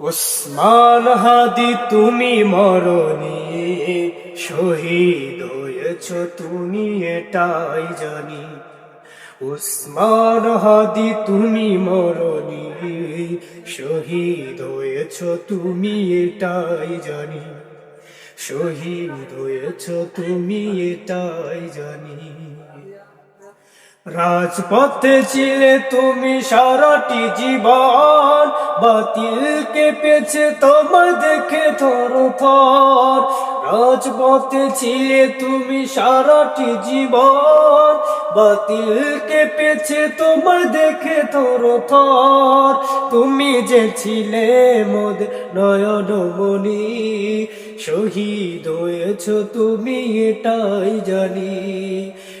ওসমান হাদি, তুমি মরণি শহীদ হয়েছ, তুমি এটাই জানি। উসমান হাদি, তুমি মরণি শহীদ হয়েছ, তুমি এটাই জানি। শহীদ হয়েছ, তুমি এটাই জানি। রাজপথে ছিলে তুমি সারাটি জীবন, বাতিল কেঁপেছে তোমায় দেখে থর রাজপথে ছিলে তুমি সারাটি জীবন, বাতিল কেঁপেছে তোমায় দেখে থর থর তুমি যে ছিলে মোদ নয়নমণি শহীদ হয়েছ তুমি এটাই জানি।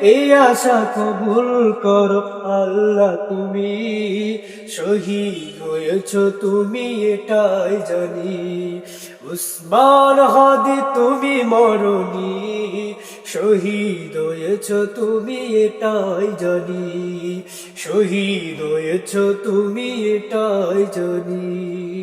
এই আশা কবুল করো, আল্লাহ তুমি শহীদ হয়েছ, তুমি এটাই জানি। উসমান হাদি, তুমি মরণি, শহীদ হয়েছ, তুমি এটাই জানি। শহীদ হয়েছ, তুমি এটাই জানি।